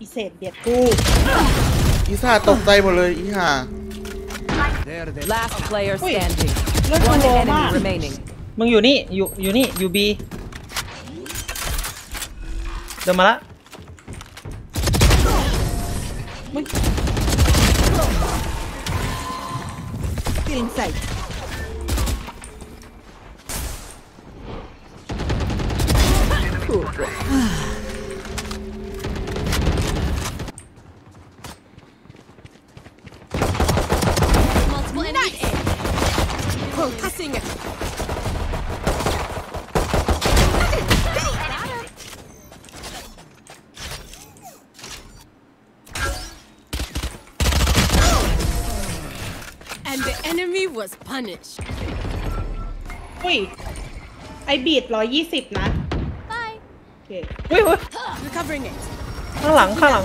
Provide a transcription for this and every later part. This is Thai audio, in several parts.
อีเศษเบียดกูอีซ่าตกใจหมดเลยอีห่า Last player standing. เลือดกู One โลมาก enemy remaining. มึงอยู่นี่ อยู่อยู่นี่ อยู่บีเดินมาละกิน punished. อุ้ย ไอบีดร้อยยี่สิบนะ Bye. โอเคเฮ้ยเฮ้ย Recovering it. ข้างหลังข้างหลัง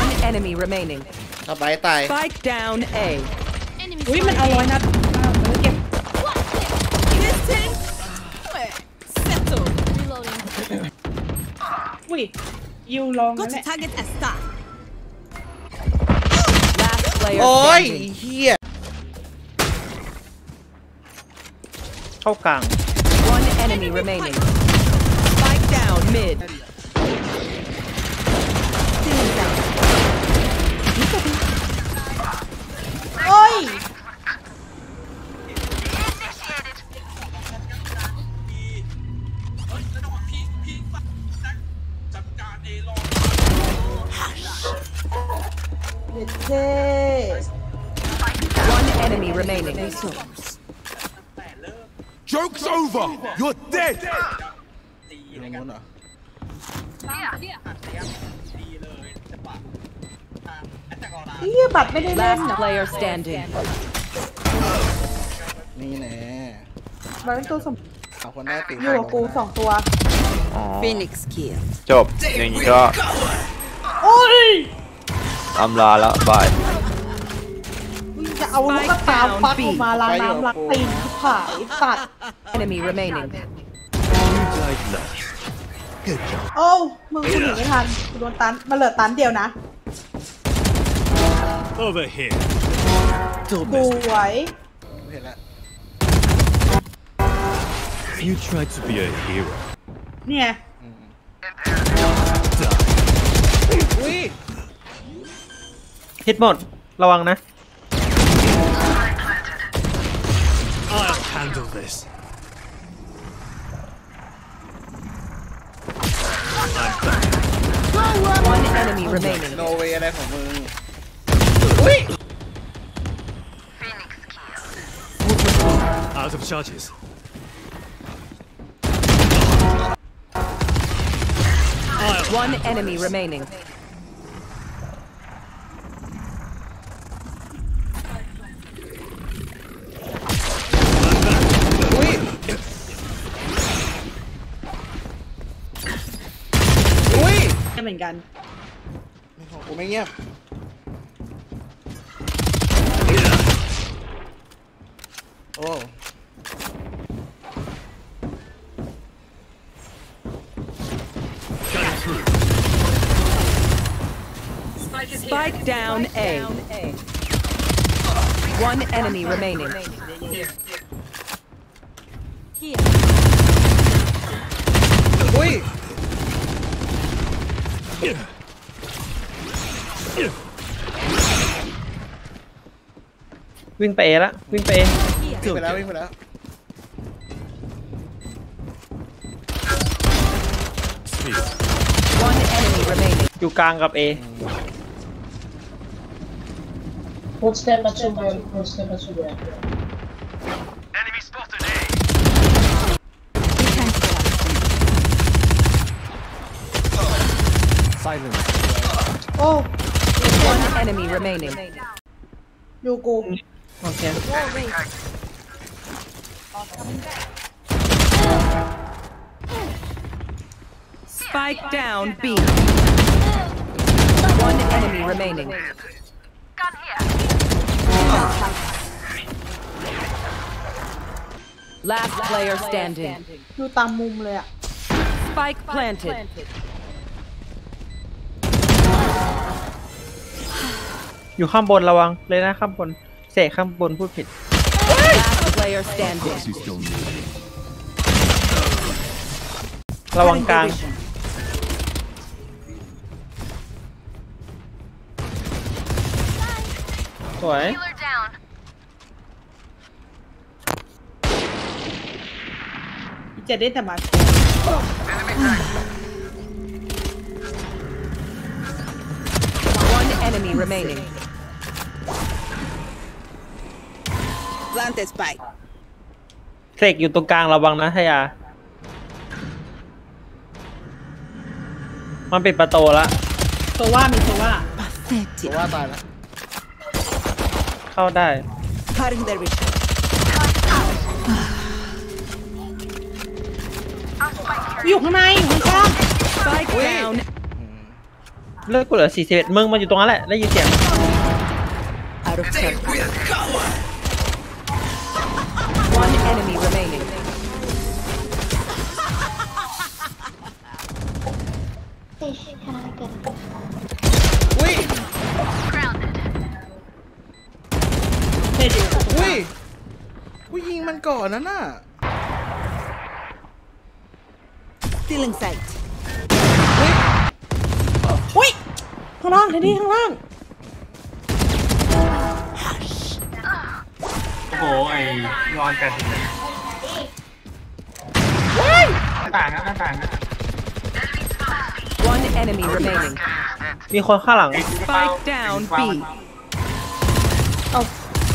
One enemy remaining. ถ้าไปตาย Spike down A. Enemy อุ้ย มันเอาร้อยนัดอ้าวเออเก็บ Listen. Where? Settle. Reloading. อุ้ยยิวลองนั่ Got นแห to ละ target as start. Last player โอ้ย standing. เฮีย เข้ากลาง One enemy remaining. Spike down mid. เฮียบัตรไม่ได้เล่น Last นะ player standing. นี่แน่บัตรเป็นตัวสมสองคนได้ตีอยู่กับกูสองตัว Phoenix kill. จบอย่างนี้ก็โอ้ยอำลาแล้วบาย มึงจะเอาลูกตาฟักออกมาล้างน้ำล้างตีนที่ผายสัตว์ Enemy remaining. Died last. Good job. โอ้วมึงกูหนีไม่ทันกูโดนตันมาเหลือตันเดียวนะ Over here. สวยเห็นแล้ว You tried to be a hero. เนี่ยอุ้ยฮิตหมด ระวังนะ I'll handle this. enemy remaining. โนเวอะไรของมึง Out of charges. I'll One enemy remaining. อุ้ย อุ้ย เหมือนกัน ของกูไม่เงียบโอ้ cut through. Spike down A. One enemy remaining. Here. อุ้ย วิ่งไปเอละวิ่งไปเอวิ่งไปแล้ววิ่งไปแล้ว Speed. One enemy remaining. อยู่กลางกับเอ Pode ter batido mais, pode ter batido mais. Silence. โอ้ One enemy remaining. อยู่กูโอ เค Spike down B. One enemy remaining. Last player standing. อยู่ตามมุมเลยอะ Spike planted. อยู่ข้างบนระวังเลยนะข้างบนเสกข้างบนพูดผิด Last player standing. Proxy still needed. ระวังกลาง สวย จะได้แต่มา One enemy remaining. Plant the spike. เสกอยู่ตรงกลางระวังนะทยา มันปิดประตูละโซว่ามีโซว่าตัวว่าตายแล้วเข้าได้ Cutting their vision. อยู่ข้างในอยู่ข้าง Spike down. เลือดกูเหลือ41มึงมาอยู่ตรงนั้นแหละได้ยินเสียง Out of ten. One enemy remaining. อุ้ยเด็ดอยู่อุ้ยอุ้ยยิงมันก่อนนะน่ะ Still in sight. อุ้ยข้างล่างเทนนี่ข้างล่าง โอ้โหไอ้นอนกันหน้าต่างนะหน้าต่างนะ One enemy remaining. มีคนข้างหลัง Spike down B.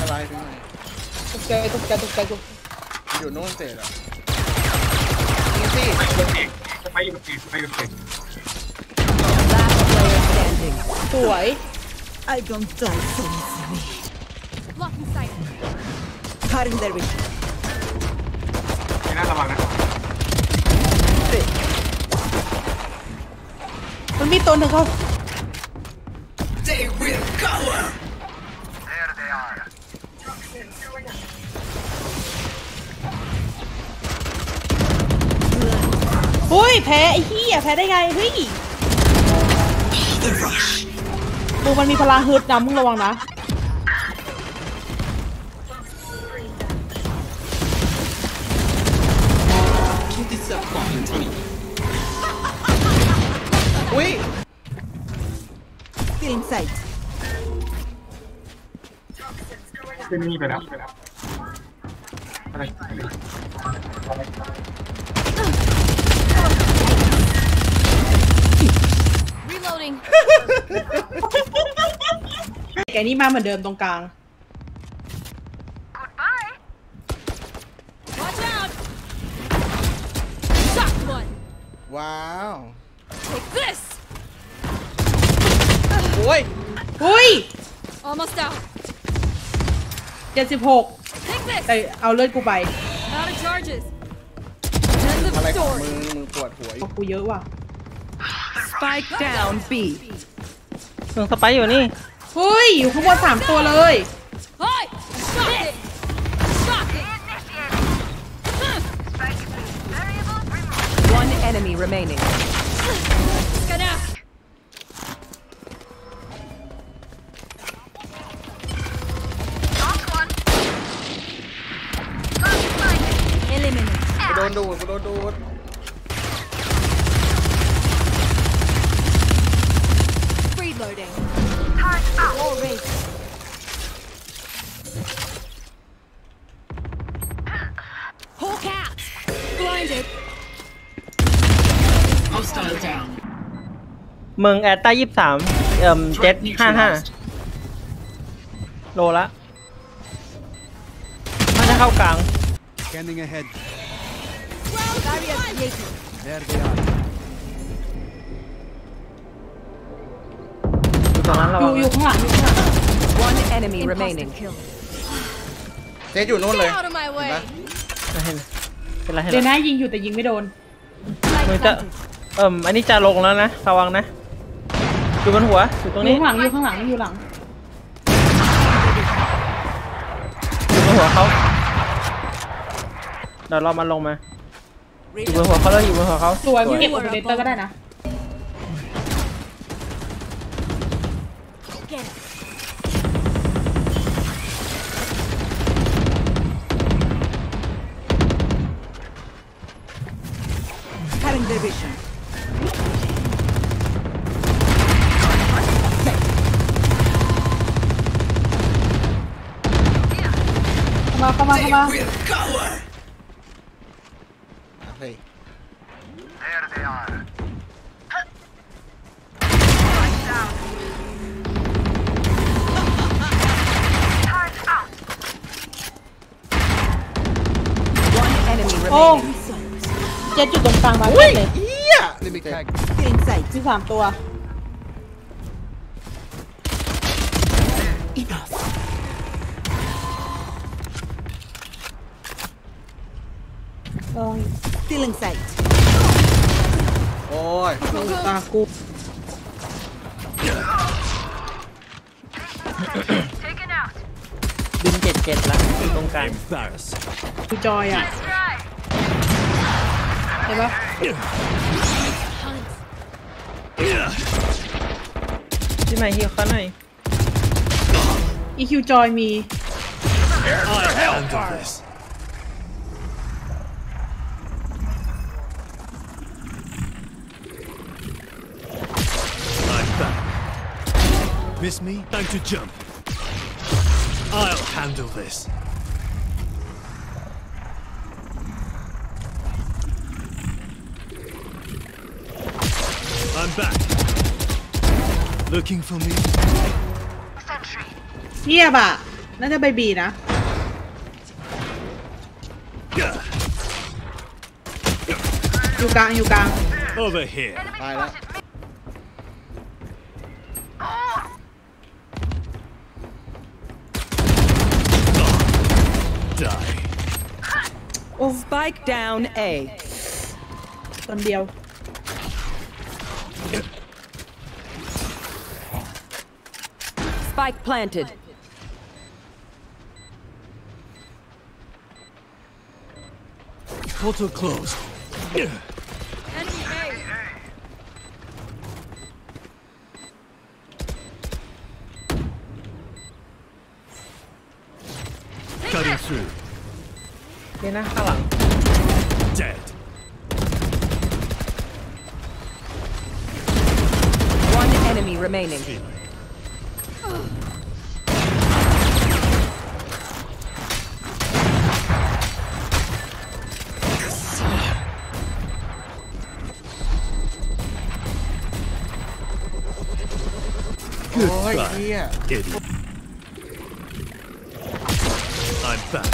อะไรถึงไหนตกใจตกใจตกใจตกใจอยู่โน่นเสร็จอะยิงสิจะไปอยู่กับเด็กไปอยู่กับเด็ก Last player standing. สวย I don't die so easily. Blocking sight. Cutting their vision. ไม่น่าระวังนะมันมีตัวหนึ่งเขาเฮ้ยแพ้ไอ้เหี้ยแพ้ได้ไงเฮ้ยมึงมันมีพลังฮึดนะมึงระวังนะ sight. ขึ้นนี่ไปแล้วอะไร Reloading. แกนี่มาเหมือนเดิมตรงกลาง Watch out. Shock one. ว้าว Take this. โอ้ยเฮ้ย Almost out. เจ็ดสิบหก Take this. แต่เอาเลือดกูไป Out of charges. End of อะไรของ story. มึงมึงปวดหัวอยู่กูเยอะว่ะ Spike down B. มึงสไปร์อยู่นี่เฮ้ย อยู่ข้างบนสามตัวเลย Hi. Shocking. Shocking. One enemy remaining. มึงแอตต้ายี่สามเอ่มเจ็ดห้าห้าโลละมันจะเข้ากลาง Scanning ahead. Barrier created. There they are. อยู่ตรงนั้นระอวัยู่งอยู่นะข้างหลังอยู่ข้างหลัง One enemy remaining. kill. เจ๊อยู่โน่นเลย Get out of my เห็น way. ปะไม่เห็น เป็นไรเห็นเดี๋ยวไรนะยิงอยู่แต่ยิงไม่โดน Light มึงจะ planted. เอ่มอันนี้จะลงแล้วนะระวังนะอยู่บนหัวอยู่ตรงอนี้ยู่ข้างหลังอยู่ข้างหลังอยู่หลัง อยู่บนหัวเขาเดี๋ยวเรามาลงมาอยู่บนหัวเขาเลยอยู่บนหัวเขาสวยพี่เก็บโอเปอเรเตอร์ก็ได้นะ Cutting their vision. เข้าม เจ็ดจุดตรงกลางมาเลยเลยเฮียลิมิตแท็ก Feeling sight. มีสามตัว Enough. ลอง Feeling sight. โอ้ยตากูดึงเจ็ดเจ็ดละอยู่ตรงกลางดูจอยอะ เห็นปะที่ไหนฮิวเขาหน่อยอีคิวจอยมี Miss me? Time to jump. I'll handle this. I'm back. Looking for me? เงียบอ่ะ น่าจะใบบีนะ Gah. อยู่กลางอยู่กลาง Over here. ตายแล้ว Die. Spike down A. ตอนเดียว Spike planted. Portal closed. Cutting through. เดี๋ยวนะข้างหลัง Dead. One enemy remaining. เฮีย Idiot. I'm back.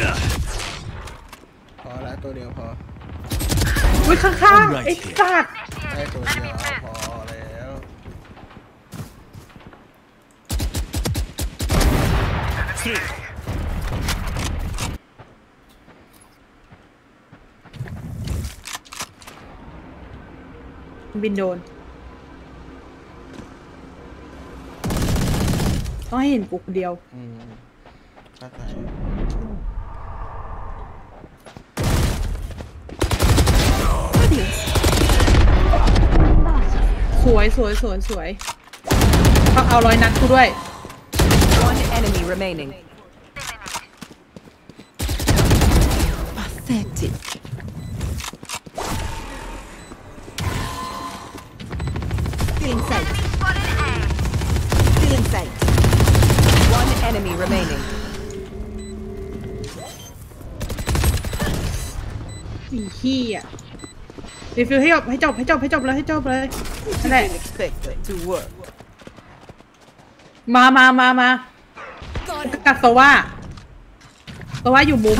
Yeah. พอแล้วตัวเดียวพออุ้ยข้างๆไอ้สัตว์ได้ตัวเดียวพอแล้ว Three. บินโดน ต้องให้เห็นกูคนเดียว อืมเข้าใจสวยสวยสวยสวยเขาเอาร้อยนัดกูด้วย One enemy remaining. ขี้อะรีฟิลให้จบให้จบให้จบให้จบเลยให้จบเลยนั่นแหละ expect to work. มามามามากัดโซว่าโซว่าอยู่มุม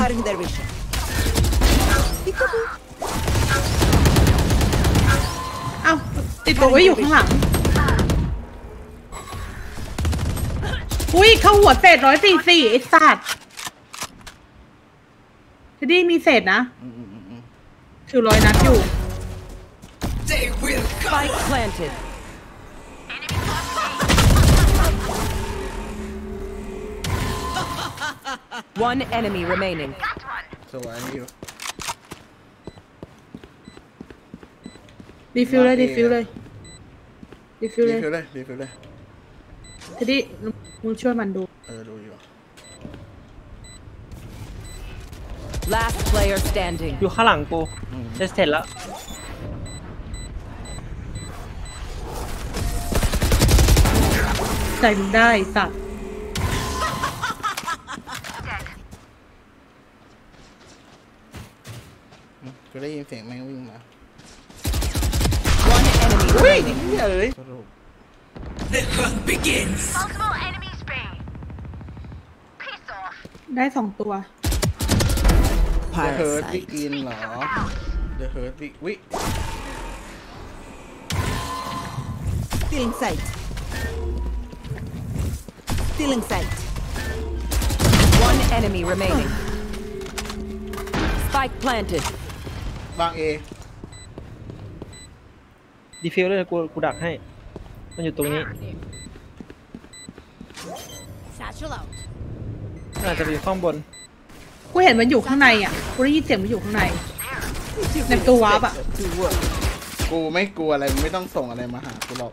เอ้าติดตัวไว้อยู่ข้างหลัง อุ้ยเข้าหัวเศษร้อยสี่สี่ไอ้สัตว์เทดดี้มีเศษนะ ถือร้อยนัดอยู่ Spike planted. One enemy remaining. สวยอยู่ รีฟิลเลย รีฟิลเลย รีฟิลรีเลยฟิลเลยรีฟิลเลย ทีนี้มึงช่วยมันดู เออดูอยู่ Last player standing. อยู่ข้างหลังกูจะเสร็จแล้วใส่มึงได้สัตว์อืมกูได้ยินเสียงแม่งวิ่งมา One enemy remaining. เฮ้ยสรุปได้สองตัว เดอะเฮิร์ตวิกินเหรอเดอะเฮิร์ตวิวิ Stealing sight. Stealing sight. One enemy remaining. Spike planted. วางเอ ดีฟิลเลยกูกูดักให้ มันอยู่ตรงนี้ Satchel out. อาจจะไปอยู่ข้างบน กูเห็นมันอยู่ข้างในอะ กูได้ยินเสียงมันอยู่ข้างใน ในตัววาร์ปอะ กูไม่กลัวอะไรมึงไม่ต้องส่งอะไรมาหากูหรอก